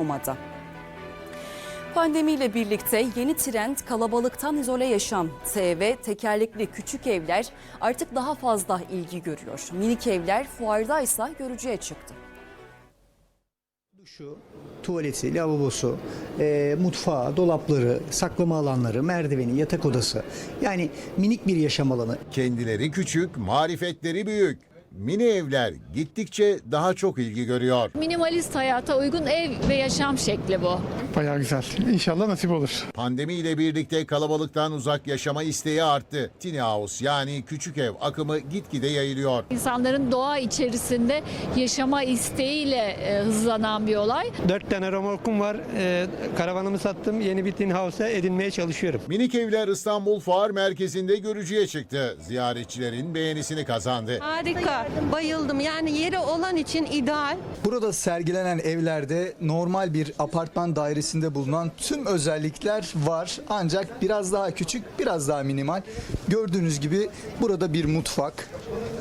olmadı. Pandemiyle birlikte yeni trend kalabalıktan izole yaşam. TV, tekerlekli küçük evler artık daha fazla ilgi görüyor. Minik evler fuardaysa görücüye çıktı. Duşu, tuvaleti, lavabosu, e, mutfağı, dolapları, saklama alanları, merdiveni, yatak odası. Yani minik bir yaşam alanı. Kendileri küçük, marifetleri büyük. Mini evler gittikçe daha çok ilgi görüyor. Minimalist hayata uygun ev ve yaşam şekli bu. Bayağı güzel. İnşallah nasip olur. Pandemiyle birlikte kalabalıktan uzak yaşama isteği arttı. Tiny house yani küçük ev akımı gitgide yayılıyor. İnsanların doğa içerisinde yaşama isteğiyle e, hızlanan bir olay. Dört tane romorkum var. Ee, karavanımı sattım. Yeni bir tin house'a edinmeye çalışıyorum. Minik evler İstanbul Fuar Merkezi'nde görücüye çıktı. Ziyaretçilerin beğenisini kazandı. Harika. Bayıldım. Yani yeri olan için ideal. Burada sergilenen evlerde normal bir apartman dairesinde bulunan tüm özellikler var. Ancak biraz daha küçük, biraz daha minimal. Gördüğünüz gibi burada bir mutfak.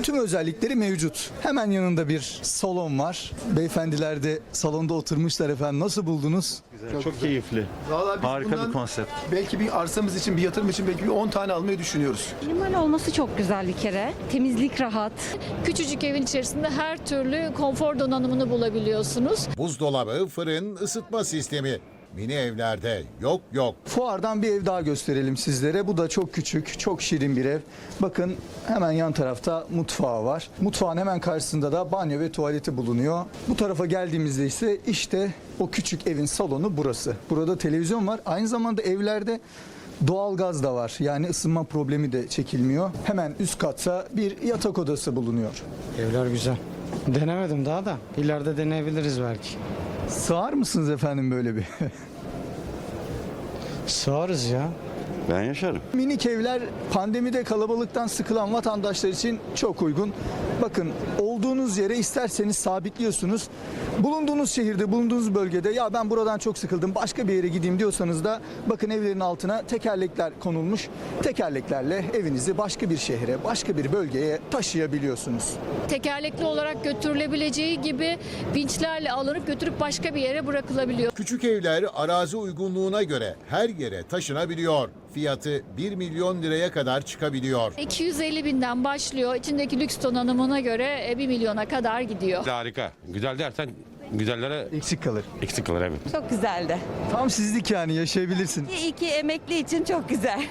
Tüm özellikleri mevcut. Hemen yanında bir salon var. Beyefendiler de salonda oturmuşlar efendim. Nasıl buldunuz? Çok, keyifli. Vallahi biz Harika bundan bir konsept. Belki bir arsamız için, bir yatırım için belki bir 10 tane almayı düşünüyoruz. Minimal olması çok güzel bir kere. Temizlik rahat. Küçücük evin içerisinde her türlü konfor donanımını bulabiliyorsunuz. Buzdolabı, fırın, ısıtma sistemi. Mini evlerde yok yok. Fuardan bir ev daha gösterelim sizlere. Bu da çok küçük, çok şirin bir ev. Bakın hemen yan tarafta mutfağı var. Mutfağın hemen karşısında da banyo ve tuvaleti bulunuyor. Bu tarafa geldiğimizde ise işte o küçük evin salonu burası. Burada televizyon var. Aynı zamanda evlerde doğalgaz da var. Yani ısınma problemi de çekilmiyor. Hemen üst katta bir yatak odası bulunuyor. Evler güzel. Denemedim daha da. İleride deneyebiliriz belki. Sığar mısınız efendim böyle bir? Sığarız ya. Ben yaşarım. Minik evler pandemide kalabalıktan sıkılan vatandaşlar için çok uygun. Bakın olduğunuz yere isterseniz sabitliyorsunuz. Bulunduğunuz şehirde, bulunduğunuz bölgede ya ben buradan çok sıkıldım başka bir yere gideyim diyorsanız da bakın evlerin altına tekerlekler konulmuş. Tekerleklerle evinizi başka bir şehre, başka bir bölgeye taşıyabiliyorsunuz. Tekerlekli olarak götürülebileceği gibi vinçlerle alınıp götürüp başka bir yere bırakılabiliyor. Küçük evler arazi uygunluğuna göre her yere taşınabiliyor. Fiyatı 1 milyon liraya kadar çıkabiliyor. 250 binden başlıyor. İçindeki lüks donanımına göre 1 milyona kadar gidiyor. Harika. Güzel dersen güzellere Eksik kalır. eksik kalır evet. Çok güzeldi. Tam sizlik yani yaşayabilirsin. İyi ki emekli için çok güzel.